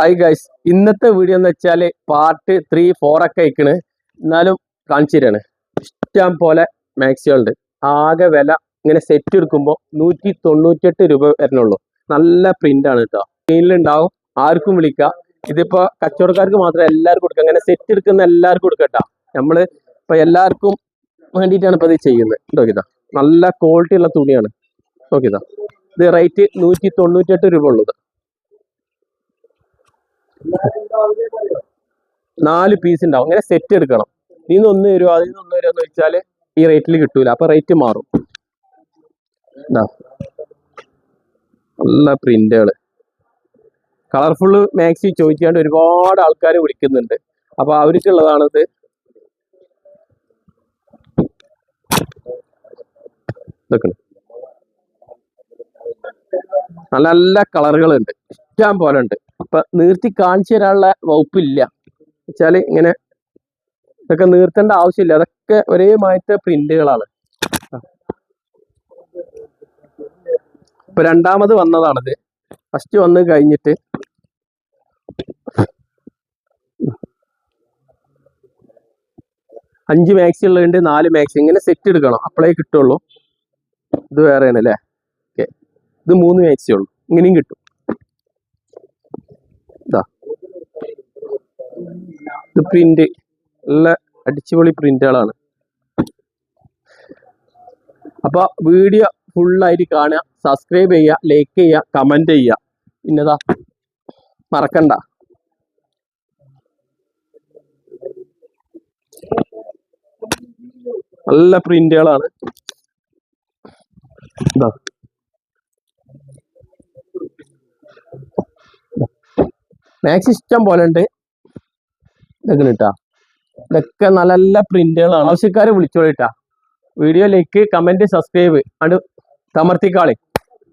Hi guys ഇന്നത്തെ video എന്ന് വെച്ചാൽ പാർട്ട് ത്രീ ഫോർ ഒക്കെ അയക്കണ് എന്നാലും കാണിച്ചു തരാണ്. ഇഷ്ടം പോലെ മാക്സികളുണ്ട് ആകെ വില ഇങ്ങനെ സെറ്റ് എടുക്കുമ്പോൾ നൂറ്റി തൊണ്ണൂറ്റെട്ട് രൂപ വരണുള്ളൂ. നല്ല പ്രിന്റ് ആണ് കേട്ടോ സ്ക്രീനിലുണ്ടാവും ആർക്കും വിളിക്കാം. ഇതിപ്പോ കച്ചവടക്കാർക്ക് മാത്രം എല്ലാവർക്കും കൊടുക്കാം. അങ്ങനെ സെറ്റ് എടുക്കുന്ന എല്ലാവർക്കും കൊടുക്കട്ടോ നമ്മൾ ഇപ്പൊ എല്ലാവർക്കും വേണ്ടിയിട്ടാണ് ഇപ്പൊ ഇത് ചെയ്യുന്നത്. നോക്കിതാ നല്ല ക്വാളിറ്റി ഉള്ള തുണിയാണ്. നോക്കിതാ ഇത് റേറ്റ് നൂറ്റി തൊണ്ണൂറ്റെട്ട് രൂപ ഉള്ളത്. നാല് പീസ് ഉണ്ടാവും. അങ്ങനെ സെറ്റ് എടുക്കണം. ഇതിന്ന് ഒന്ന് തരുമോ അതിൽ നിന്ന് ഒന്ന് തരുമോ എന്ന് വെച്ചാൽ ഈ റേറ്റിൽ കിട്ടൂല. അപ്പൊ റേറ്റ് മാറും. നല്ല പ്രിന്റുകൾ കളർഫുള്ള് മാക്സി ചോദിക്കാണ്ട് ഒരുപാട് ആൾക്കാർ വിളിക്കുന്നുണ്ട്. അപ്പൊ അവർക്കുള്ളതാണിത് നല്ല നല്ല കളറുകളുണ്ട് ഇഷ്ടം പോലെ ഉണ്ട്. അപ്പൊ നീർത്തി കാണിച്ചു തരാനുള്ള വകുപ്പില്ല. വെച്ചാൽ ഇങ്ങനെ ഇതൊക്കെ നീർത്തേണ്ട ആവശ്യമില്ല. അതൊക്കെ ഒരേ മാറ്റ പ്രിന്റുകളാണ്. ഇപ്പൊ രണ്ടാമത് വന്നതാണത്. ഫസ്റ്റ് വന്ന് കഴിഞ്ഞിട്ട് അഞ്ച് മാക്സി ഉള്ളതുണ്ട് നാല് മാക്സി. ഇങ്ങനെ സെറ്റ് എടുക്കണം. അപ്പോഴേ കിട്ടുള്ളൂ. ഇത് വേറെയാണ് അല്ലേ? ഓക്കെ ഇത് മൂന്ന് മാക്സി ഉള്ളൂ. ഇങ്ങനെയും കിട്ടും ഇതാ ഇത് പ്രിന്റ് നല്ല അടിച്ചുപൊളി പ്രിന്റുകളാണ്. അപ്പൊ വീഡിയോ ഫുള്ളായിട്ട് കാണുക സബ്സ്ക്രൈബ് ചെയ്യുക ലൈക്ക് ചെയ്യുക കമന്റ് ചെയ്യുക. പിന്നെതാ മറക്കണ്ട. നല്ല പ്രിന്റുകളാണ്. ഇതാ. മാക്സ് ഇഷ്ടം പോലെ ഉണ്ട് ഇതൊക്കെ കിട്ടാ ഇതൊക്കെ നല്ല നല്ല പ്രിന്റുകളാണ്. ആവശ്യക്കാരെ വിളിച്ചോളിട്ടാ. വീഡിയോ ലൈക്ക് കമന്റ് സബ്സ്ക്രൈബ് അത് തമർത്തിക്കാളി.